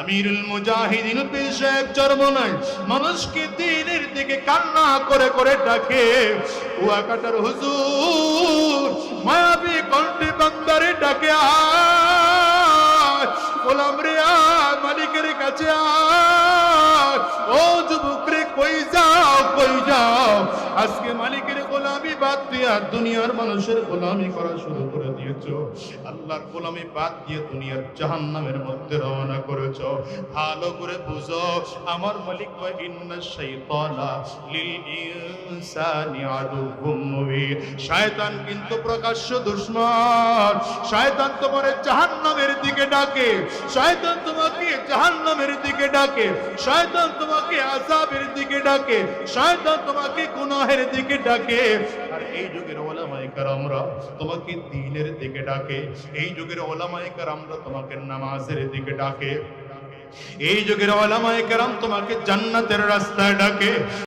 আমিরুল মুজাহিদিন পীর সাহেব চরমনায় মানুষকে দিনের দিকে কান্না করে করে ডাকে। কুয়াকাটার হুজুর মায়াবী কণ্ঠে বান্দারে ডাকে আ গোলাম রে আ মালিকের কাছে আয়। বাদ দিয়া দুনিয়ার মানুষের গোলামি করা শুরু করে দিয়েছ। আল্লাহর গোলামি বাদ দিয়ে দুনিয়ার জাহান্নামের মধ্যে রওনা করেছ। ভালো করে বুঝো, আমার মালিক শয়তান কিন্তু প্রকাশ্য দুশমন। শয়তান তোমার জাহান্নামের দিকে ডাকে। শয়তান তোমাকে জাহান্নামের দিকে ডাকে। শয়তান তোমাকে আযাবের দিকে ডাকে। শয়তান তোমাকে গুনাহের দিকে ডাকে। এই যুগের ওলামায় কারামরা তোমাকে দিনের দিকে ডাকে, এই যুগের ওলামায় কারামরা তোমাকে নামাজের দিকে ডাকে। এই যুগের ওলামায় কারাম তোমাকে জান্নাতের রাস্তায় ডাকে।